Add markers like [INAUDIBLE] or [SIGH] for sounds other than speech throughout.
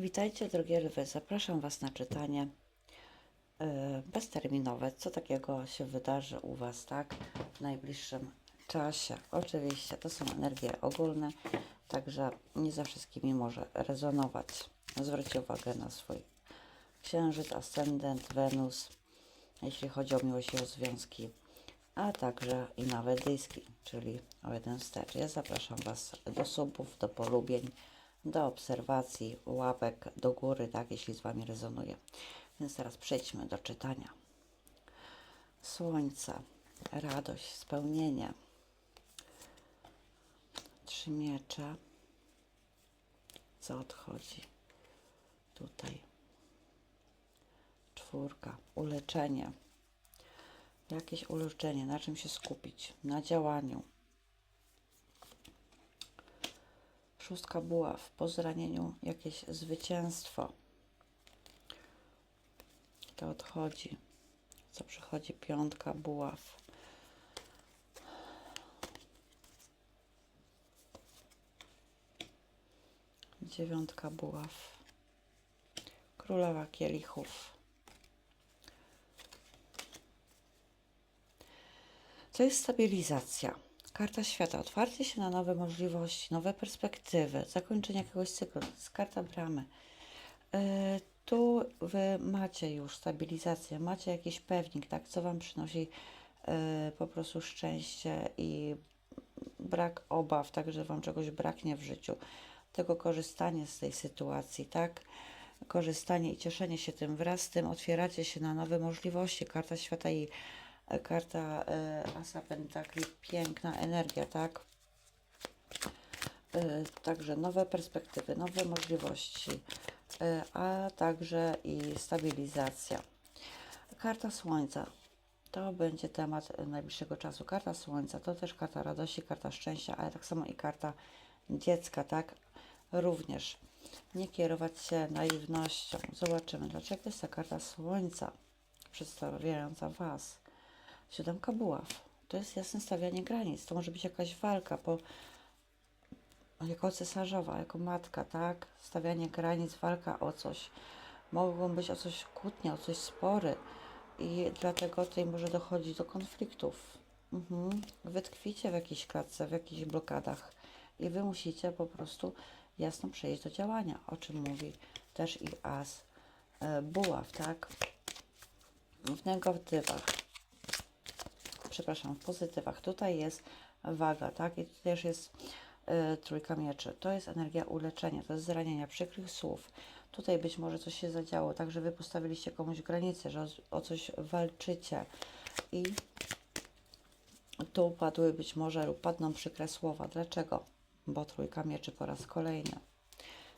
Witajcie drogie lwy, zapraszam Was na czytanie e, bezterminowe, co takiego się wydarzy u Was, tak, w najbliższym czasie. Oczywiście to są energie ogólne, także nie za wszystkimi może rezonować. Zwróćcie uwagę na swój księżyc, ascendent, Wenus, jeśli chodzi o miłość i o związki, a także i nawet dyski, czyli o jeden wstecz. Ja zapraszam Was do subów, do polubień, do obserwacji, łapek do góry, tak, jeśli z Wami rezonuje. Więc teraz przejdźmy do czytania. Słońce, radość, spełnienie. Trzy miecze. Co odchodzi? Tutaj. Czwórka, uleczenie. Jakieś uleczenie, na czym się skupić? Na działaniu. Szóstka buław, po zranieniu jakieś zwycięstwo. To odchodzi. Co przychodzi? Piątka buław. Dziewiątka buław. Królowa kielichów. To jest stabilizacja. Karta świata, otwarcie się na nowe możliwości, nowe perspektywy, zakończenie jakiegoś cyklu. Jest karta bramy. Yy, tu wy macie już stabilizację, macie jakiś pewnik, tak, co wam przynosi yy, po prostu szczęście i brak obaw, tak, że wam czegoś braknie w życiu. Tego korzystanie z tej sytuacji, tak, korzystanie i cieszenie się tym. Wraz z tym otwieracie się na nowe możliwości. Karta świata i e, karta e, Asa Pentakli, piękna energia, tak? E, Także nowe perspektywy, nowe możliwości, e, a także i stabilizacja. Karta Słońca. To będzie temat e, najbliższego czasu. Karta Słońca to też karta radości, karta szczęścia, ale tak samo i karta dziecka, tak? Również nie kierować się naiwnością. Zobaczymy, dlaczego jest ta karta Słońca przedstawiająca Was. Siódemka buław. To jest jasne stawianie granic. To może być jakaś walka po, jako cesarzowa, jako matka, tak? Stawianie granic, walka o coś. Mogą być o coś kłótnie, o coś spory. I dlatego tutaj może dochodzić do konfliktów. Mhm. Wy tkwicie w jakiejś klatce, w jakichś blokadach. I wy musicie po prostu jasno przejść do działania, o czym mówi też i as e, buław, tak? W negatywach przepraszam, w pozytywach. Tutaj jest waga, tak? I tu też jest y, trójka mieczy. To jest energia uleczenia, to jest zranienia, przykrych słów. Tutaj być może coś się zadziało, tak, że wy postawiliście komuś granicę, że o, o coś walczycie i tu padły być może lub padną przykre słowa. Dlaczego? Bo trójka mieczy po raz kolejny.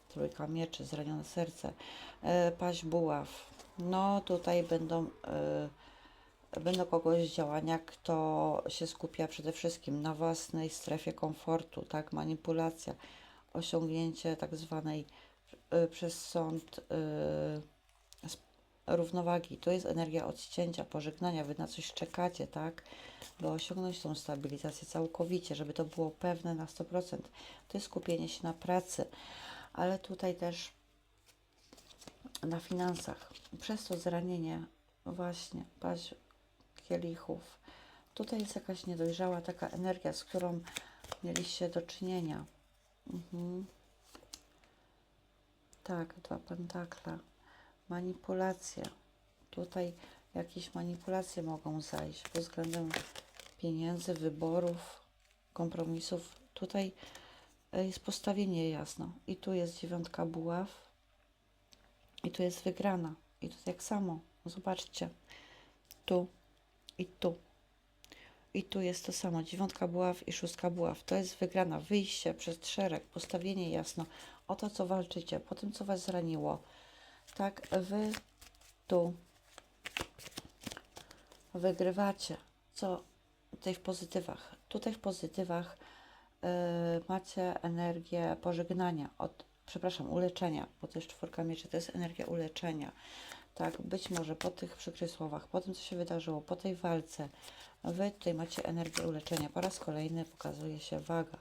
Trójka mieczy, zranione serce, y, paść buław. No tutaj będą... Y, będą kogoś działania, kto się skupia przede wszystkim na własnej strefie komfortu, tak, manipulacja, osiągnięcie tak zwanej y, przez sąd y, równowagi. To jest energia odcięcia, pożegnania, wy na coś czekacie, tak, by osiągnąć tą stabilizację całkowicie, żeby to było pewne na 100%. To jest skupienie się na pracy, ale tutaj też na finansach. Przez to zranienie właśnie paź kielichów. Tutaj jest jakaś niedojrzała taka energia, z którą mieliście do czynienia. Mhm. Tak, dwa pentakle. Manipulacja. Tutaj jakieś manipulacje mogą zajść pod względem pieniędzy, wyborów, kompromisów. Tutaj e, jest postawienie jasno. I tu jest dziewiątka buław. I tu jest wygrana. I tu tak samo. Zobaczcie. Tu i tu. I tu jest to samo. Dziewiątka buław i szóstka buław. To jest wygrana. Wyjście przez szereg, postawienie jasno o to, co walczycie, po tym, co was zraniło. Tak, wy tu wygrywacie. Co tutaj w pozytywach? Tutaj w pozytywach yy, macie energię pożegnania, od, przepraszam, uleczenia, bo to jest czwórka mieczy, to jest energia uleczenia. Tak, być może po tych przykrych słowach, po tym, co się wydarzyło, po tej walce, wy tutaj macie energię uleczenia. Po raz kolejny pokazuje się waga.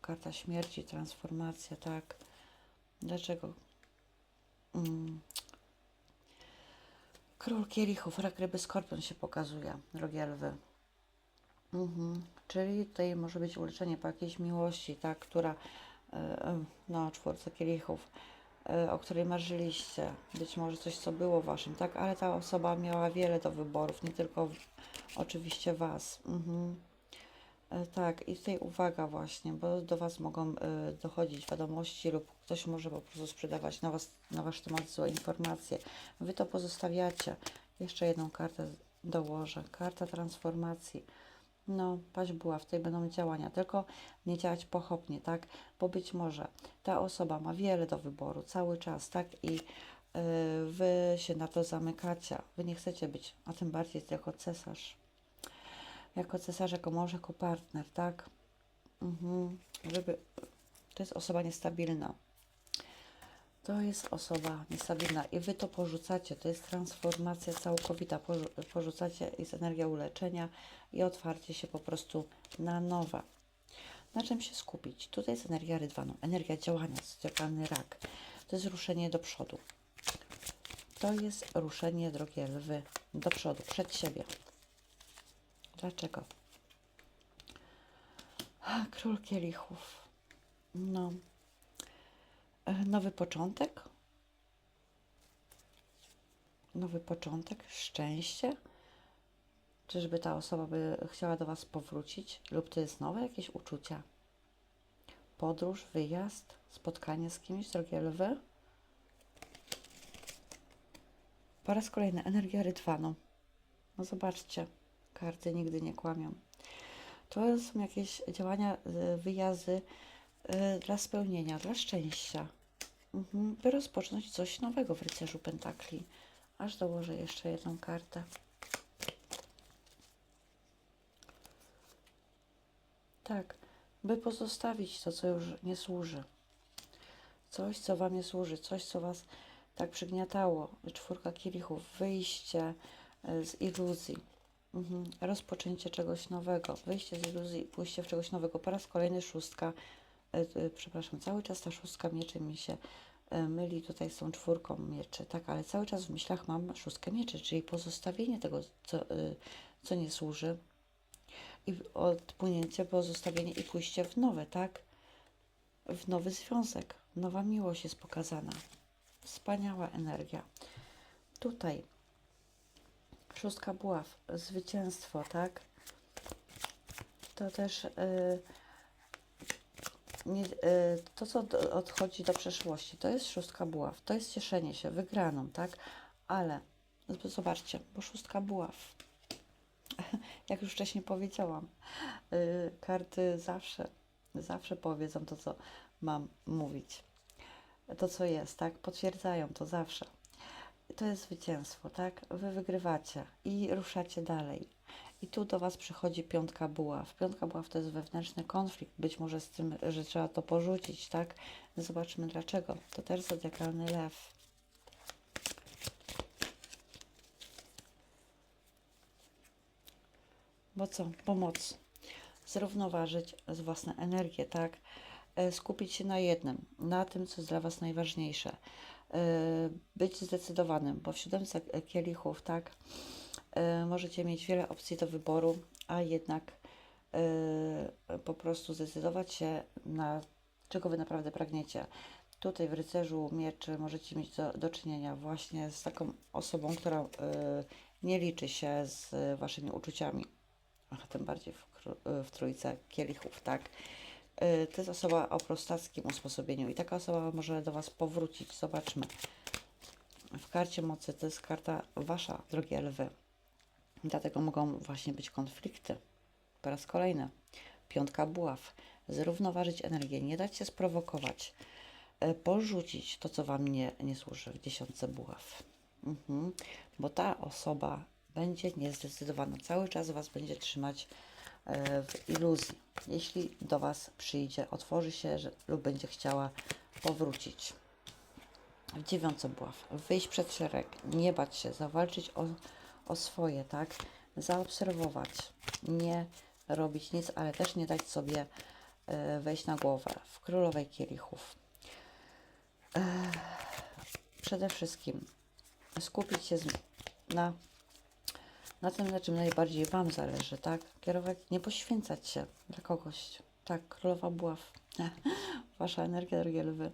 Karta śmierci, transformacja, tak. Dlaczego? Mm. Król kielichów, rak ryby, skorpion się pokazuje, drogie lwy. Mhm. Czyli tutaj może być uleczenie po jakiejś miłości, tak, która, e, no, czwórce kielichów, o której marzyliście, być może coś, co było waszym, tak, ale ta osoba miała wiele do wyborów, nie tylko oczywiście was. Mhm. E, Tak, i tutaj uwaga właśnie, bo do Was mogą e, dochodzić wiadomości lub ktoś może po prostu sprzedawać na, was, na Wasz temat złe informacje. Wy to pozostawiacie. Jeszcze jedną kartę dołożę. Karta transformacji. No, paść była, w tej będą działania, tylko nie działać pochopnie, tak? Bo być może ta osoba ma wiele do wyboru cały czas, tak? I e, Wy się na to zamykacie. Wy nie chcecie być, a tym bardziej jako cesarz jako cesarz, jako mąż, jako partner, tak? Mhm. Żeby... To jest osoba niestabilna. To jest osoba niestabilna i wy to porzucacie. To jest transformacja całkowita. Porzu- Porzucacie, jest energia uleczenia i otwarcie się po prostu na nowe. Na czym się skupić? Tutaj jest energia rydwanu, energia działania, zodiakalny rak. To jest ruszenie do przodu. To jest ruszenie, drogie lwy, do przodu, przed siebie. Dlaczego? Król kielichów. No. E, Nowy początek. Nowy początek, szczęście. Czyżby ta osoba by chciała do Was powrócić? Lub to jest nowe jakieś uczucia? Podróż, wyjazd, spotkanie z kimś, drogie lwy? Po raz kolejny energia rydwanu. No zobaczcie, karty nigdy nie kłamią. To są jakieś działania, y, wyjazdy dla spełnienia, dla szczęścia. Mhm. By rozpocząć coś nowego w rycerzu pentakli. Aż dołożę jeszcze jedną kartę. Tak, by pozostawić to, co już nie służy. Coś, co Wam nie służy, coś, co Was tak przygniatało. Czwórka kielichów, wyjście y, z iluzji. Mhm. Rozpoczęcie czegoś nowego, wyjście z iluzji, pójście w czegoś nowego. Po raz kolejny szóstka, przepraszam, cały czas ta szóstka mieczy mi się e, myli tutaj tą czwórką mieczy, tak, ale cały czas w myślach mam szóstkę mieczy, czyli pozostawienie tego, co, e, co nie służy i odpłynięcie, pozostawienie i pójście w nowe, tak, w nowy związek, nowa miłość jest pokazana. Wspaniała energia. Tutaj Szóstka buław, zwycięstwo, tak? To też y, nie, y, to, co odchodzi do przeszłości, to jest szóstka buław, to jest cieszenie się wygraną, tak? Ale zobaczcie, bo szóstka buław, [LAUGHS] jak już wcześniej powiedziałam, y, karty zawsze, zawsze powiedzą to, co mam mówić. To, co jest, tak? Potwierdzają to zawsze to jest zwycięstwo, tak? Wy wygrywacie i ruszacie dalej. I tu do Was przychodzi piątka buław. Piątka buław to jest wewnętrzny konflikt, być może z tym, że trzeba to porzucić, tak? Zobaczmy dlaczego. To też zodiakalny lew. Bo co? Pomoc. Zrównoważyć z własne energię, tak? E, Skupić się na jednym, na tym, co jest dla Was najważniejsze. E, Być zdecydowanym, bo w siódemce kielichów, tak? E, Możecie mieć wiele opcji do wyboru, a jednak e, po prostu zdecydować się na czego Wy naprawdę pragniecie. Tutaj w rycerzu mieczy możecie mieć do, do czynienia właśnie z taką osobą, która e, nie liczy się z Waszymi uczuciami a tym bardziej w, w trójce kielichów, tak? Y, To jest osoba o prostackim usposobieniu i taka osoba może do Was powrócić. Zobaczmy. W karcie mocy to jest karta Wasza, drogie lwy. Dlatego mogą właśnie być konflikty. Po raz kolejny. Piątka buław. Zrównoważyć energię, nie dać się sprowokować. Y, Porzucić to, co Wam nie, nie służy w dziesiątce buław. Mhm. Bo ta osoba będzie niezdecydowana. Cały czas Was będzie trzymać e, w iluzji. Jeśli do Was przyjdzie, otworzy się że, lub będzie chciała powrócić. W dziewiątce buław. Wyjść przed szereg, nie bać się, zawalczyć o, o swoje, tak? Zaobserwować, nie robić nic, ale też nie dać sobie e, wejść na głowę. W królowej kielichów. przede wszystkim skupić się na, na tym, na czym najbardziej Wam zależy, tak? Kierować, nie poświęcać się dla kogoś. Tak, królowa buław. [LAUGHS] Wasza energia, drogie lwy.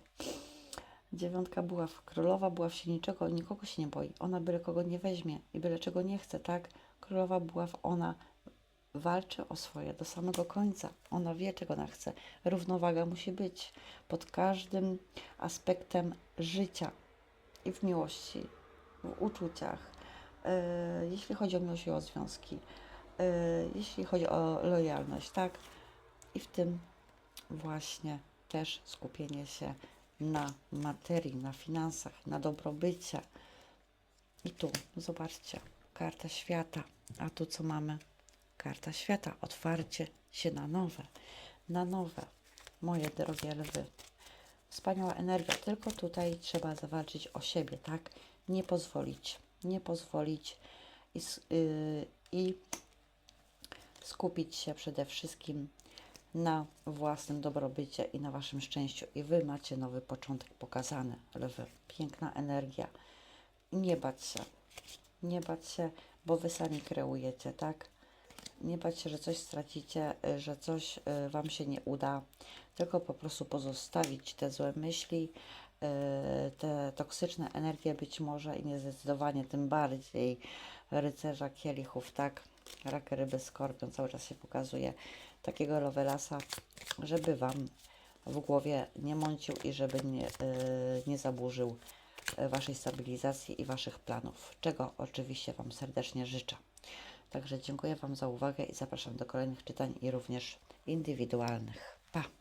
Dziewiątka buław. Królowa buław się niczego, nikogo się nie boi. Ona byle kogo nie weźmie i byle czego nie chce, tak? Królowa buław, ona walczy o swoje do samego końca. Ona wie, czego ona chce. Równowaga musi być pod każdym aspektem życia i w miłości, w uczuciach, e, jeśli chodzi o miłość i o związki, e, jeśli chodzi o lojalność, tak? I w tym właśnie też skupienie się na materii, na finansach, na dobrobycie. I tu, zobaczcie, karta świata. A tu co mamy? Karta świata, otwarcie się na nowe, na nowe, moje drogie lwy. Wspaniała energia, tylko tutaj trzeba zawalczyć o siebie, tak? Nie pozwolić, nie pozwolić i, yy, i skupić się przede wszystkim na własnym dobrobycie i na waszym szczęściu. I wy macie nowy początek pokazany, lwy. Piękna energia. Nie bać się, nie bać się, bo wy sami kreujecie, tak? Nie bać się, że coś stracicie, y, że coś y, Wam się nie uda, tylko po prostu pozostawić te złe myśli, y, te toksyczne energie być może i niezdecydowanie tym bardziej rycerza kielichów, tak? Rak, ryby, skorpion cały czas się pokazuje takiego Lovelasa, żeby Wam w głowie nie mącił i żeby nie, y, nie zaburzył y, Waszej stabilizacji i Waszych planów, czego oczywiście Wam serdecznie życzę. Także dziękuję Wam za uwagę i zapraszam do kolejnych czytań i również indywidualnych. Pa!